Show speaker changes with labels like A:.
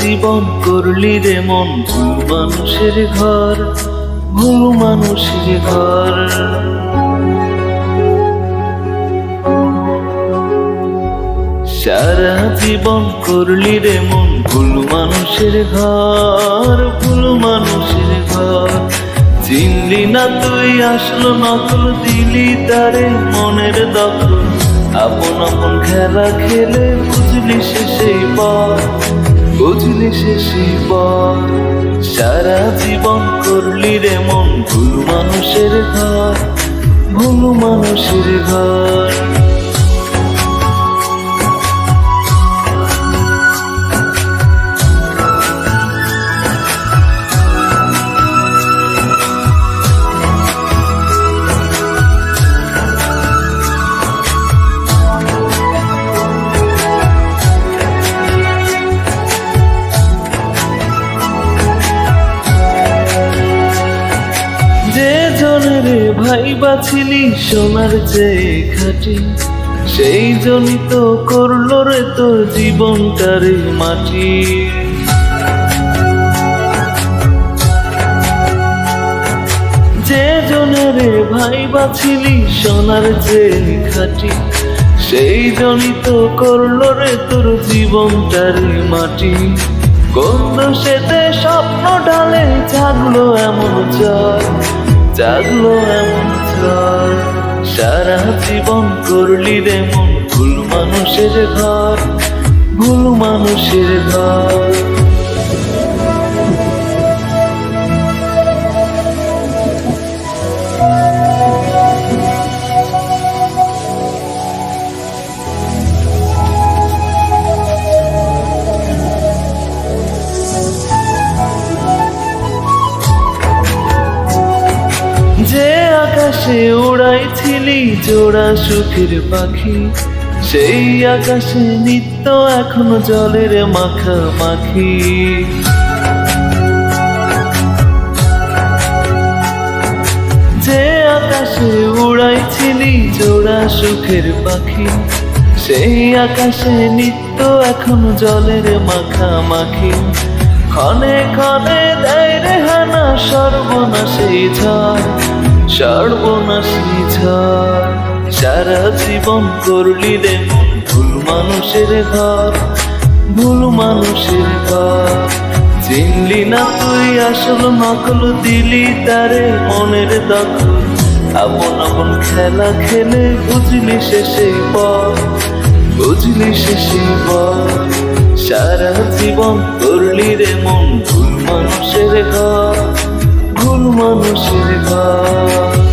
A: জীবন করলি রে মন ভুল মানুষের ঘর ভুল মানুষের ঘর। সারা জীবন করলি রে মন ভুল মানুষের ঘর ভুল মানুষের ঘর। চিনলি না তুই আসলো, নকল দিলি তারে মনের দখল। আপন আপন খেলা খেলে বুঝলি সে সেই পর বুঝলি সে পর সারা জীবন করলি রে মন ভুল মানুষের ঘর ভুল মানুষের ঘর। ভাই বাছিলি সোনার চেয়ে খাটি সেই জনই তো করল রে তোর জীবনটারে মাটি। যে জনের ভাই বাছিলি সোনার চেয়ে খাটি সেই জনই তো করল রে তোর জীবনটারে মাটি। কোন সেতে স্বপ্ন ডালে জাগলো এমন জয় জাগলো এমন ঘর সারা জীবন করলি রে মন ভুল মানুষের ঘর ভুল মানুষের ঘর। আকাশে উড়াইছিলি জোড়া সুখের পাখি। সেই আকাশে নিত্য এখনও জলের মাখা মাখি। যে আকাশে উড়াইছিলি জোড়া সুখের পাখি, সেই আকাশে নিত্য এখনও জলের মাখা মাখি। ক্ষণে ক্ষণে দেয় রে হানা সর্বনাশী ঝড় সর্বনাশী ঝড় সারা জীবন করলি রে ভুল মানুষের ঘর, ভুল মানুষের ঘর। চিনলি না তুই আসল নকল, দিলি তারে মনের দখল। আপন আপন খেলা খেলে বুঝলি শেষে পর বুঝলি শেষে পর সারা জীবন করলি রে মন ভুল মানুষের ঘর। ভুল মানুষের ঘর